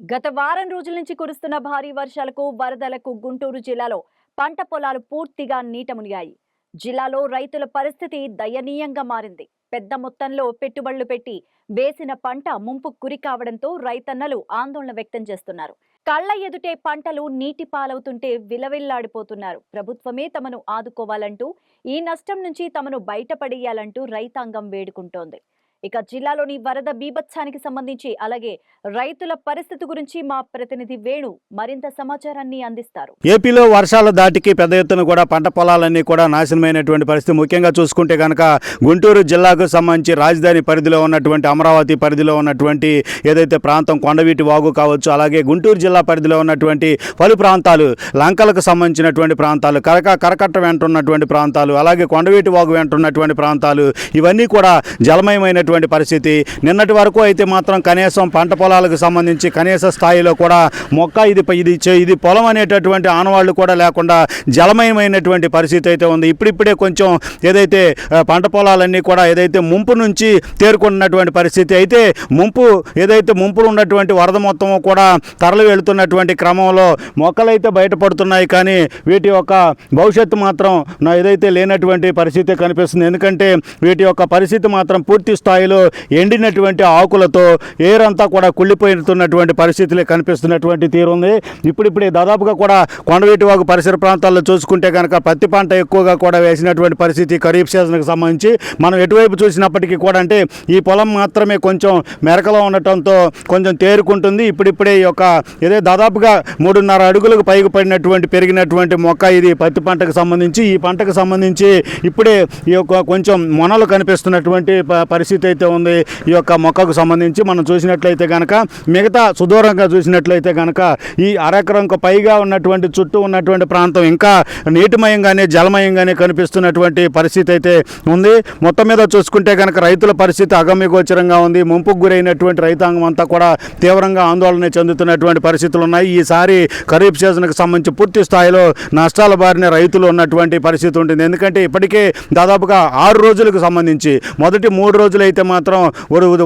గత వారం రోజుల నుంచి కురుస్తున్న భారీ వర్షాలకు వరదలకు గుంటూరు జిల్లాలో పంట పొలాలు పూర్తిగా నీట మునిగాయి జిల్లాలో రైతుల పరిస్థితి దయనీయంగా మారింది. పెద్ద మొత్తంలో పెట్టుబడులు పెట్టి వేసిన పంట ముంపు గురి కావడంతో రైతన్నలు ఆందోళన వ్యక్తం చేస్తున్నారు. కళ్ళ ఎదుటే పంటలు నీటి పాలవుతుంటే విలవిల్లాడిపోతున్నారు. ప్రభుత్వమే తమను ఆదుకోవాలంటూ ఈ నష్టం నుంచి తమను బయటపడేయాలంటూ రైతాంగం వేడుకుంటోంది. ఇక జిల్లాలోని వరద బీభత్సానికి సంబంధించి అలాగే రైతుల పరిస్థితి గురించి మా ప్రతినిధి వేణు మరింత సమాచారాన్ని అందిస్తారు. ఏపీలో వర్షాల దాటికి పెద్ద ఎత్తున కూడా పంట పొలాలన్నీ కూడా నాశనమైనటువంటి పరిస్థితి ముఖ్యంగా చూసుకుంటే కనుక గుంటూరు జిల్లాకు సంబంధించి రాజధాని పరిధిలో ఉన్నటువంటి అమరావతి పరిధిలో ఉన్నటువంటి ఏదైతే ప్రాంతం కొండవీటి వాగు కావచ్చు అలాగే గుంటూరు జిల్లా పరిధిలో ఉన్నటువంటి పలు ప్రాంతాలు లంకలకు సంబంధించినటువంటి ప్రాంతాలు కరక కరకట్ట వెంట ఉన్నటువంటి ప్రాంతాలు అలాగే కొండవీటి వాగు వెంట ఉన్నటువంటి ప్రాంతాలు ఇవన్నీ కూడా జలమయమైన ఉన్నటువంటి పరిస్థితి. నిన్నటి వరకు అయితే మాత్రం కనీసం పంట పొలాలకు సంబంధించి కనీస స్థాయిలో కూడా మొక్క ఇది ఇది ఇది పొలం అనేటటువంటి ఆనవాళ్ళు కూడా లేకుండా జలమయమైనటువంటి పరిస్థితి అయితే ఉంది. ఇప్పుడిప్పుడే కొంచెం ఏదైతే పంట పొలాలన్నీ కూడా ఏదైతే ముంపు నుంచి తేరుకున్నటువంటి పరిస్థితి అయితే ముంపు ఏదైతే ముంపులు ఉన్నటువంటి వరద మొత్తం కూడా తరలి వెళుతున్నటువంటి క్రమంలో మొక్కలైతే బయటపడుతున్నాయి. కానీ వీటి యొక్క భవిష్యత్తు మాత్రం నా ఏదైతే లేనటువంటి పరిస్థితి కనిపిస్తుంది. ఎందుకంటే వీటి యొక్క పరిస్థితి మాత్రం పూర్తి స్థాయి స్థాయిలో ఎండినటువంటి ఆకులతో ఏరంతా కూడా కుళ్ళిపోతున్నటువంటి పరిస్థితులే కనిపిస్తున్నటువంటి తీరు ఉంది. ఇప్పుడిప్పుడే దాదాపుగా కూడా కొండవీటివాగు పరిసర ప్రాంతాల్లో చూసుకుంటే కనుక పత్తి పంట ఎక్కువగా కూడా వేసినటువంటి పరిస్థితి ఖరీఫ్ సీజన్కి సంబంధించి. మనం ఎటువైపు చూసినప్పటికీ కూడా అంటే ఈ పొలం మాత్రమే కొంచెం మెరకలో ఉండటంతో కొంచెం తేరుకుంటుంది. ఇప్పుడిప్పుడే ఈ యొక్క ఇదే దాదాపుగా మూడున్నర అడుగులకు పైకి పడినటువంటి పెరిగినటువంటి మొక్క ఇది పత్తి పంటకు సంబంధించి. ఈ పంటకు సంబంధించి ఇప్పుడే ఈ యొక్క కొంచెం మొనలు కనిపిస్తున్నటువంటి పరిస్థితి అయితే ఉంది ఈ యొక్క మొక్కకు సంబంధించి మనం చూసినట్లయితే కనుక మిగతా సుదూరంగా చూసినట్లయితే కనుక ఈ అరెకరంకు పైగా ఉన్నటువంటి చుట్టూ ఉన్నటువంటి ప్రాంతం ఇంకా నీటిమయంగానే జలమయంగానే కనిపిస్తున్నటువంటి పరిస్థితి అయితే ఉంది. మొత్తం మీద చూసుకుంటే కనుక రైతుల పరిస్థితి అగమ్యగోచరంగా ఉంది. ముంపుకు గురైనటువంటి రైతాంగం అంతా కూడా తీవ్రంగా ఆందోళన చెందుతున్నటువంటి పరిస్థితులు ఉన్నాయి. ఈసారి ఖరీఫ్ సీజన్కి సంబంధించి పూర్తి స్థాయిలో నష్టాల బారిన రైతులు ఉన్నటువంటి పరిస్థితి ఉంటుంది. ఎందుకంటే ఇప్పటికే దాదాపుగా ఆరు రోజులకు సంబంధించి మొదటి మూడు రోజులు అయితే మాత్రం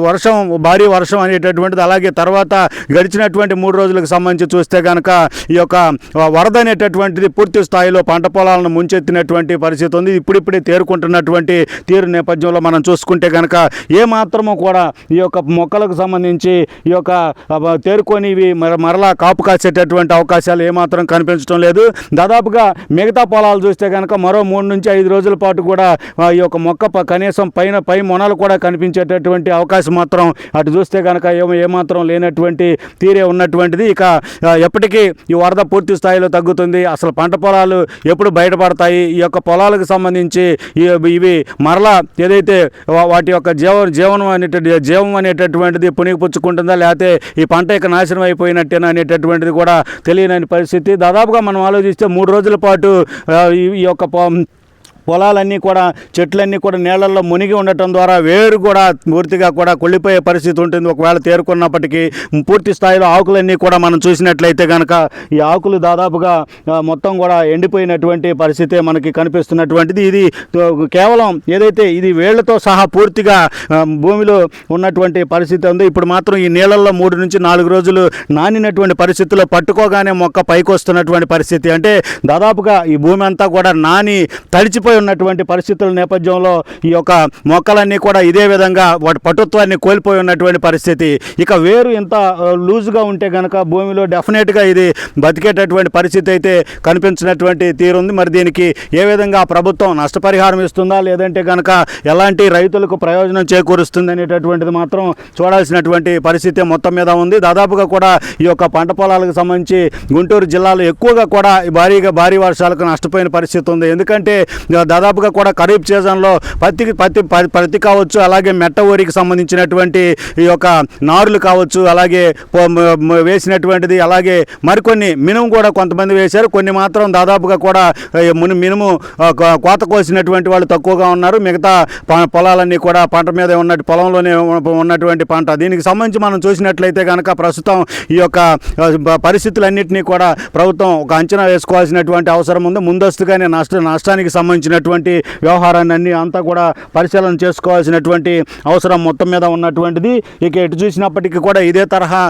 వర్షం భారీ వర్షం అనేటటువంటిది అలాగే తర్వాత గడిచినటువంటి మూడు రోజులకు సంబంధించి చూస్తే కనుక ఈ యొక్క వరద అనేటటువంటిది పూర్తి స్థాయిలో పంట పొలాలను ముంచెత్తినటువంటి పరిస్థితి ఉంది. ఇప్పుడిప్పుడే తేరుకుంటున్నటువంటి తీరు నేపథ్యంలో మనం చూసుకుంటే కనుక ఏ మాత్రము కూడా ఈ యొక్క మొక్కలకు సంబంధించి ఈ యొక్క తేరుకొనివి తేరుకొని ఇవి మర మరలా కాపు కాసేటటువంటి అవకాశాలు ఏమాత్రం కనిపించడం లేదు. దాదాపుగా మిగతా పొలాలు చూస్తే కనుక మరో మూడు నుంచి ఐదు రోజుల పాటు కూడా ఈ యొక్క మొక్క కనీసం పైన పై మొనలు కూడా కనిపించేటటువంటి అవకాశం మాత్రం అటు చూస్తే కనుక ఏమో ఏమాత్రం లేనటువంటి తీరే ఉన్నటువంటిది. ఇక ఎప్పటికీ ఈ వరద పూర్తి స్థాయిలో తగ్గుతుంది. అసలు పంట పొలాలు ఎప్పుడు బయటపడతాయి? ఈ యొక్క పొలాలకు సంబంధించి ఇవి మరలా ఏదైతే వాటి యొక్క జీవ జీవనం అనేటువంటి జీవం అనేటటువంటిది పుణిగిపుచ్చుకుంటుందా లేకపోతే ఈ పంట ఇక నాశనం అయిపోయినట్టేనా అనేటటువంటిది కూడా తెలియని పరిస్థితి. దాదాపుగా మనం ఆలోచిస్తే మూడు రోజుల పాటు ఈ ఈ యొక్క పొ- పొలాలన్నీ కూడా చెట్లన్నీ కూడా నీళ్ళల్లో మునిగి ఉండటం ద్వారా వేరు కూడా పూర్తిగా కూడా కొళ్ళిపోయే పరిస్థితి ఉంటుంది. ఒకవేళ తేరుకున్నప్పటికీ పూర్తి స్థాయిలో ఆకులన్నీ కూడా మనం చూసినట్లయితే కనుక ఈ ఆకులు దాదాపుగా మొత్తం కూడా ఎండిపోయినటువంటి పరిస్థితి మనకి కనిపిస్తున్నటువంటిది. ఇది కేవలం ఏదైతే ఇది వేళ్ళతో సహా పూర్తిగా భూమిలో ఉన్నటువంటి పరిస్థితి ఉంది ఇప్పుడు మాత్రం ఈ నీళ్ళల్లో మూడు నుంచి నాలుగు రోజులు నానినటువంటి పరిస్థితుల్లో పట్టుకోగానే మొక్క పైకి వస్తున్నటువంటి పరిస్థితి. అంటే దాదాపుగా ఈ భూమి అంతా కూడా నాని తడిచిపోయి ఉన్నటువంటి పరిస్థితుల నేపథ్యంలో ఈ యొక్క మొక్కలన్నీ కూడా ఇదే విధంగా వాటి పటుత్వాన్ని కోల్పోయి ఉన్నటువంటి పరిస్థితి. ఇక వేరు ఇంత లూజ్గా లూజుగా ఉంటే కనుక భూమిలో డెఫినెట్గా ఇది బతికేటటువంటి పరిస్థితి అయితే కనిపించినటువంటి తీరుంది. మరి దీనికి ఏ విధంగా ప్రభుత్వం నష్టపరిహారం ఇస్తుందా? లేదంటే కనుక ఎలాంటి రైతులకు ప్రయోజనం చేకూరుస్తుంది అనేటటువంటిది మాత్రం చూడాల్సినటువంటి పరిస్థితి మొత్తం మీద ఉంది. దాదాపుగా కూడా ఈ యొక్క పంట పొలాలకు సంబంధించి గుంటూరు జిల్లాలో ఎక్కువగా కూడా భారీగా భారీ వర్షాలకు నష్టపోయిన పరిస్థితి ఉంది. ఎందుకంటే దాదాపుగా కూడా ఖరీఫ్ సీజన్లో పత్తికి పత్తి పత్తి కావచ్చు అలాగే మెట్ట ఊరికి సంబంధించినటువంటి ఈ యొక్క నారులు కావచ్చు అలాగే వేసినటువంటిది అలాగే మరికొన్ని మినుము కూడా కొంతమంది వేశారు. కొన్ని మాత్రం దాదాపుగా కూడా మును మినుము కోత కోసినటువంటి వాళ్ళు తక్కువగా ఉన్నారు. మిగతా ప- పొలాలన్నీ కూడా పంట మీద ఉన్న పొలంలోనే ఉన్నటువంటి పంట. దీనికి సంబంధించి మనం చూసినట్లయితే కనుక ప్రస్తుతం ఈ యొక్క పరిస్థితులన్నింటినీ కూడా ప్రభుత్వం ఒక అంచనా వేసుకోవాల్సినటువంటి అవసరం ఉంది. ముందస్తుగానే నష్ట నష్టానికి సంబంధించిన సంబంధించినటువంటి వ్యవహారాన్ని అన్ని అంతా కూడా పరిశీలన చేసుకోవాల్సినటువంటి అవసరం మొత్తం మీద ఉన్నటువంటిది. ఇక ఎటు చూసినప్పటికీ కూడా ఇదే తరహా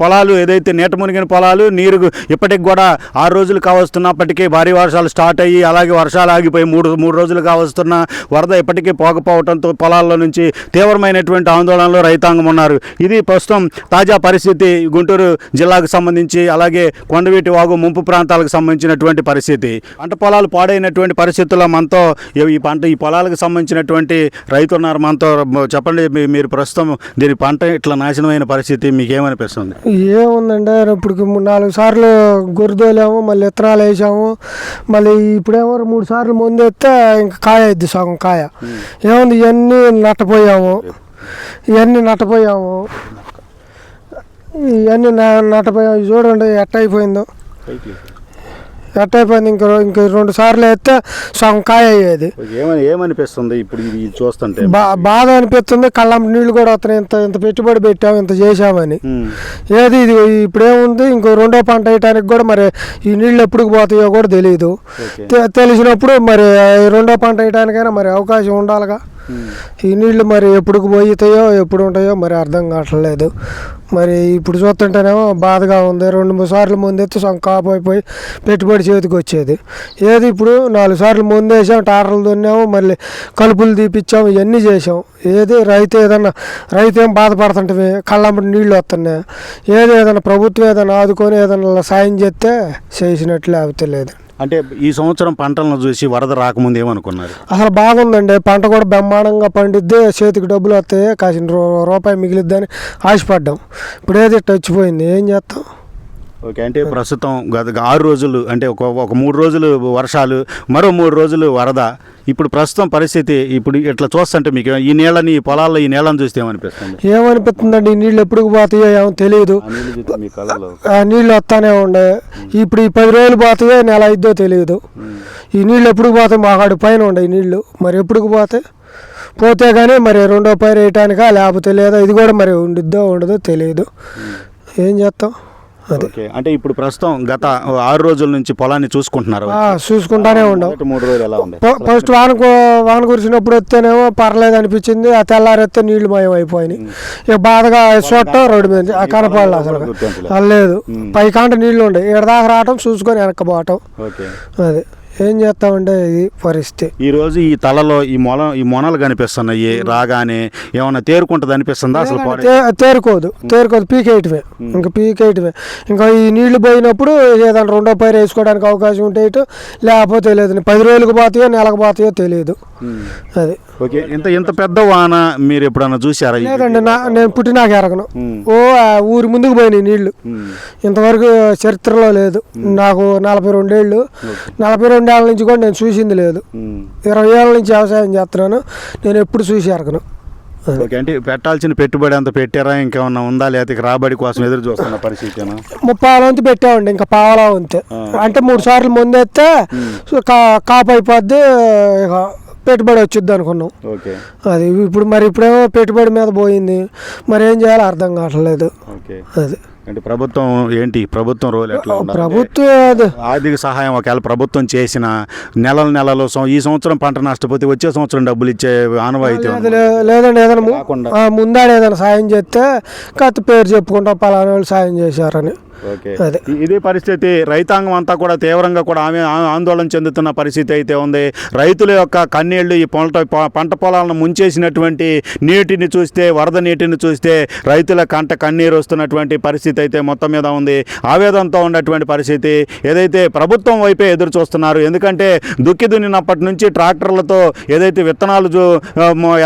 పొలాలు ఏదైతే నీట మునిగిన పొలాలు నీరు ఇప్పటికి కూడా ఆరు రోజులు కావస్తున్నప్పటికీ భారీ వర్షాలు స్టార్ట్ అయ్యి అలాగే వర్షాలు ఆగిపోయి మూడు మూడు రోజులు కావస్తున్న వరద ఇప్పటికీ పోకపోవడంతో పొలాల్లో నుంచి తీవ్రమైనటువంటి ఆందోళనలో రైతాంగం ఉన్నారు. ఇది ప్రస్తుతం తాజా పరిస్థితి. గుంటూరు జిల్లాకు సంబంధించి అలాగే కొండవీటి వాగు ముంపు ప్రాంతాలకు సంబంధించినటువంటి పరిస్థితి. పంట పొలాలు పాడైనటువంటి పరిస్థితుల్లో మనతో ఈ- పంట ఈ పొలాలకు సంబంధించినటువంటి రైతు ఉన్నారు. మనతో చెప్పండి మీరు ప్రస్తుతం దీని పంట ఇట్లా నాశనమైన పరిస్థితి మీకు ఏమనిపిస్తుంది? ఏముందంటే ఇప్పుడు నాలుగు సార్లు గొర్రె తోలాము మళ్ళీ విత్తనాలు వేసాము. మళ్ళీ ఇప్పుడేమో మూడు సార్లు ముందు ఎత్తే ఇంకా కాయ అయింది సగం కాయ. ఏముంది ఇవన్నీ నట్టపోయాము. ఇవన్నీ నట్టపోయాము. ఇవన్నీ నట్టపోయాము. చూడండి ఎట్ట అయిపోయిందో. ఎట్ట అయిపోయింది ఇంక ఇంక రెండు సార్లు ఎత్తే సగం కాయ అయ్యేది ఏమని ఏమనిపిస్తుంది ఇప్పుడు ఇది చూస్తుంటే? బా బాధ అనిపిస్తుంది కళ్ళం నీళ్ళు కూడా వస్తున్నాయి ఇంత ఇంత పెట్టుబడి పెట్టాము ఇంత చేసామని. ఏది ఇది ఇప్పుడేముంది ఇంకో రెండో పంట వేయటానికి కూడా మరి ఈ నీళ్ళు ఎప్పుడు పోతాయో కూడా తెలియదు తెలిసినప్పుడు మరి రెండో పంట వేయటానికైనా మరి అవకాశం ఉండాలిగా. ఈ నీళ్ళు మరి ఎప్పుడు పోయితాయో ఎప్పుడు ఉంటాయో మరి అర్థం కావట్లేదు. మరి ఇప్పుడు చూస్తుంటేనేమో బాధగా ఉంది. రెండు మూడు సార్లు ముందెత్తి సొంత కాపు అయిపోయి పెట్టుబడి చేతికి వచ్చేది. ఏది ఇప్పుడు నాలుగు సార్లు ముందేసాం టాటర్లు దున్నాము మళ్ళీ కలుపులు తీపిచ్చాము ఇవన్నీ చేసాం ఏది రైతు ఏదన్నా రైతు ఏం బాధపడుతుంటే కళ్ళంబడి నీళ్ళు వస్తున్నాయి. ఏది ఏదైనా ప్రభుత్వం ఏదైనా ఆదుకొని ఏదైనా సాయం చేస్తే చేసినట్లు లేకపోతే లేదు అంటే ఈ సంవత్సరం పంటలను చూసి వరద రాకముందు ఏమనుకున్నారు? అసలు బాగుందండి. పంట కూడా బ్రహ్మాండంగా పండిద్ది చేతికి డబ్బులు వస్తాయి కాసిన రూపాయి మిగిలిద్దని ఆశపడ్డాం. ఇప్పుడు ఏది వచ్చిపోయింది? ఏం చేస్తాం? ఓకే అంటే ప్రస్తుతం గత ఆరు రోజులు అంటే ఒక ఒక మూడు రోజులు వర్షాలు మరో మూడు రోజులు వరద. ఇప్పుడు ప్రస్తుతం పరిస్థితి ఇప్పుడు ఇట్లా చూస్తుంటే మీకు ఈ నీళ్ళని ఈ పొలాల్లో ఈ నీళ్ళని చూస్తే ఏమనిపిస్తుంది? ఏమనిపిస్తుందండి? ఈ నీళ్ళు ఎప్పుడు పోతాయో ఏమో తెలియదు. ఆ నీళ్ళు వస్తానే ఉండే. ఇప్పుడు ఈ పది రోజులు పోతాయో నెల అయిద్దో తెలియదు. ఈ నీళ్ళు ఎప్పుడు పోతాయి మాకాడు పైన ఉండే ఈ నీళ్ళు. మరి ఎప్పుడు పోతాయి పోతే కానీ మరి రెండో పైరు వేయటానికా లేకపోతే లేదా ఇది కూడా మరి ఉండిద్దో ఉండదో తెలియదు. ఏం చేస్తాం? అంటే ఇప్పుడు ప్రస్తుతం గత ఆరు రోజుల నుంచి పొలాన్ని చూసుకుంటున్నారు. చూసుకుంటానే ఉండవు మూడు రోజులు ఎలా ఉంది? ఫస్ట్ వాన వాన కురిసినప్పుడు వస్తేనేమో పర్లేదు అనిపించింది. ఆ తెల్లారెత్తే నీళ్ళు మయం అయిపోయినాయి. ఇక బాధగా చూడటం రోడ్డు మీద ఆ కనపడలేదు అసలు. లేదు. పైకాంట నీళ్ళు ఉండే. ఇక్కడ దాకా రావటం చూసుకొని వెనక్కపోవటం ఓకే. అది. ఏం చేస్తామంటే ఇది పరిస్థితి. ఈ రోజు ఈ తలలో ఈ మొల ఈ మొనలు కనిపిస్తున్నాయి రాగానే ఏమన్నా తేరుకుంటది అనిపిస్తుందా అసలు తేరుకోదు తేరుకోదు పీకేయటమే. ఇంకా పీకేయటమే. ఇంకా ఈ నీళ్ళు పోయినప్పుడు ఏదైనా రెండో పైరు వేసుకోవడానికి అవకాశం ఉంటే ఇటు లేకపోతే లేదు పది రోజులకు పోతాయో నెలకు పోతాయో తెలియదు. అది. ఓకే ఇంత ఇంత పెద్ద వాన మీరు ఎప్పుడన్నా చూసారా లేదండి నా నేను పుట్టినాక ఎరగను. ఓ ఆ ఊరి ముందుకు పోయినాయి నీళ్ళు. ఇంతవరకు చరిత్రలో లేదు. నాకు నలభై రెండేళ్ళు. నలభై రెండేళ్ళ నుంచి కూడా నేను చూసింది లేదు. ఇరవై ఏళ్ళ నుంచి వ్యవసాయం చేస్తున్నాను. నేను ఎప్పుడు చూసి ఎరగను ఓకే అంటే పెట్టాల్సిన పెట్టుబడి అంత పెట్టారా? ఇంకేమన్నా ఉందా? లేకపోతే ఇక రాబడి కోసం ఎదురు చూస్తున్న పరిస్థితి ముప్పై వంతు పెట్టామండి ఇంకా పావలా వంతే. అంటే మూడు సార్లు ముందెత్తే కా- కాపు అయిపోద్ది ఇక పెట్టుబడి వచ్చింది అనుకున్నాం. అది ఇప్పుడు మరి ఇప్పుడేమో పెట్టుబడి మీద పోయింది. మరి ఏం చేయాలో అర్థం కావట్లేదు. అది. అంటే ప్రభుత్వం ఏంటి? ప్రభుత్వం రోల్ ఎట్లా? ప్రభుత్వం ఆర్థిక సహాయం ఒకవేళ ప్రభుత్వం చేసిన నెలల నెలలో ఈ సంవత్సరం పంట నష్టపోతే వచ్చే సంవత్సరం డబ్బులు ఇచ్చే ఆనవాయితీ లేదండి ఏదైనా ముందాడ ఏదైనా సాయం చేస్తే కత్తి పేరు చెప్పుకుంటాం పలానా వాళ్ళు సాయం చేశారని. ఇదే పరిస్థితి. రైతాంగం అంతా కూడా తీవ్రంగా కూడా ఆమె ఆందోళన చెందుతున్న పరిస్థితి అయితే ఉంది. రైతుల యొక్క కన్నీళ్ళు ఈ పంట పంట పొలాలను ముంచేసినటువంటి నీటిని చూస్తే వరద నీటిని చూస్తే రైతుల కంట కన్నీరు వస్తున్నటువంటి పరిస్థితి అయితే మొత్తం మీద ఉంది. ఆవేదనతో ఉన్నటువంటి పరిస్థితి. ఏదైతే ప్రభుత్వం వైపే ఎదురు చూస్తున్నారు ఎందుకంటే దుక్కి దున్నినప్పటి నుంచి ట్రాక్టర్లతో ఏదైతే విత్తనాలు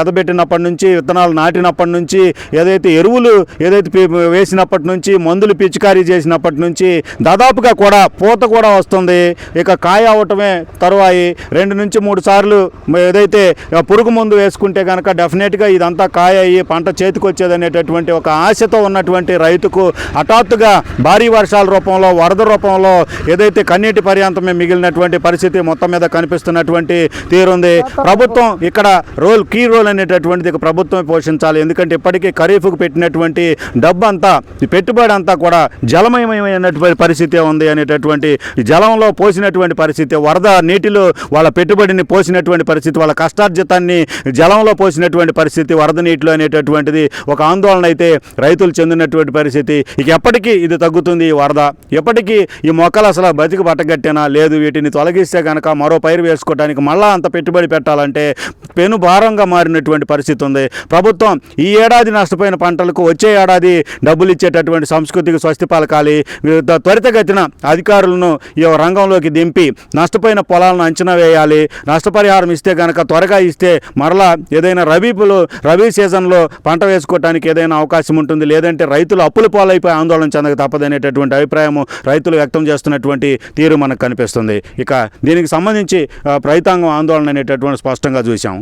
ఎదబెట్టినప్పటి నుంచి విత్తనాలు నాటినప్పటి నుంచి ఏదైతే ఎరువులు ఏదైతే వేసినప్పటి నుంచి మందులు పిచికారీ చేసినప్పటి నుంచి దాదాపుగా కూడా పూత కూడా వస్తుంది. ఇక కాయ అవటమే తరువాయి. రెండు నుంచి మూడు సార్లు ఏదైతే పురుగు మందు వేసుకుంటే కనుక డెఫినెట్గా ఇదంతా కాయ అయ్యి పంట చేతికొచ్చేది అనేటటువంటి ఒక ఆశతో ఉన్నటువంటి రైతుకు హఠాత్తుగా భారీ వర్షాల రూపంలో వరద రూపంలో ఏదైతే కన్నీటి పర్యాంతమే మిగిలినటువంటి పరిస్థితి మొత్తం మీద కనిపిస్తున్నటువంటి తీరుంది. ప్రభుత్వం ఇక్కడ రోల్ కీ రోల్ అనేటటువంటిది ప్రభుత్వం పోషించాలి. ఎందుకంటే ఇప్పటికీ ఖరీఫ్కు పెట్టినటువంటి డబ్బు అంతా పెట్టుబడి అంతా కూడా జల జలమయమైనటువంటి పరిస్థితి ఉంది అనేటటువంటి జలంలో పోసినటువంటి పరిస్థితి వరద నీటిలో వాళ్ళ పెట్టుబడిని పోసినటువంటి పరిస్థితి వాళ్ళ కష్టార్జితాన్ని జలంలో పోసినటువంటి పరిస్థితి వరద నీటిలో అనేటటువంటిది ఒక ఆందోళన అయితే రైతులు చెందినటువంటి పరిస్థితి. ఇక ఎప్పటికీ ఇది తగ్గుతుంది ఈ వరద. ఎప్పటికీ ఈ మొక్కలు అసలు బతికి పట్టగట్టేనా లేదు వీటిని తొలగిస్తే కనుక మరో పైరు వేసుకోవడానికి మళ్ళా అంత పెట్టుబడి పెట్టాలంటే పెను భారంగా మారినటువంటి పరిస్థితి ఉంది. ప్రభుత్వం ఈ ఏడాది నష్టపోయిన పంటలకు వచ్చే ఏడాది డబ్బులు ఇచ్చేటటువంటి సంస్కృతికి స్వస్తి పలకాలి త్వరితగతిన అధికారులను ఈ రంగంలోకి దింపి నష్టపోయిన పొలాలను అంచనా వేయాలి. నష్టపరిహారం ఇస్తే కనుక త్వరగా ఇస్తే మరలా ఏదైనా రబీపులు రబీ సీజన్లో పంట వేసుకోవడానికి ఏదైనా అవకాశం ఉంటుంది. లేదంటే రైతులు అప్పుల పాలైపోయి ఆందోళన చెందక తప్పదనేటటువంటి అభిప్రాయము రైతులు వ్యక్తం చేస్తున్నటువంటి తీరు మనకు కనిపిస్తుంది. ఇక దీనికి సంబంధించి రైతాంగం ఆందోళన అనేటటువంటి స్పష్టంగా చూసాం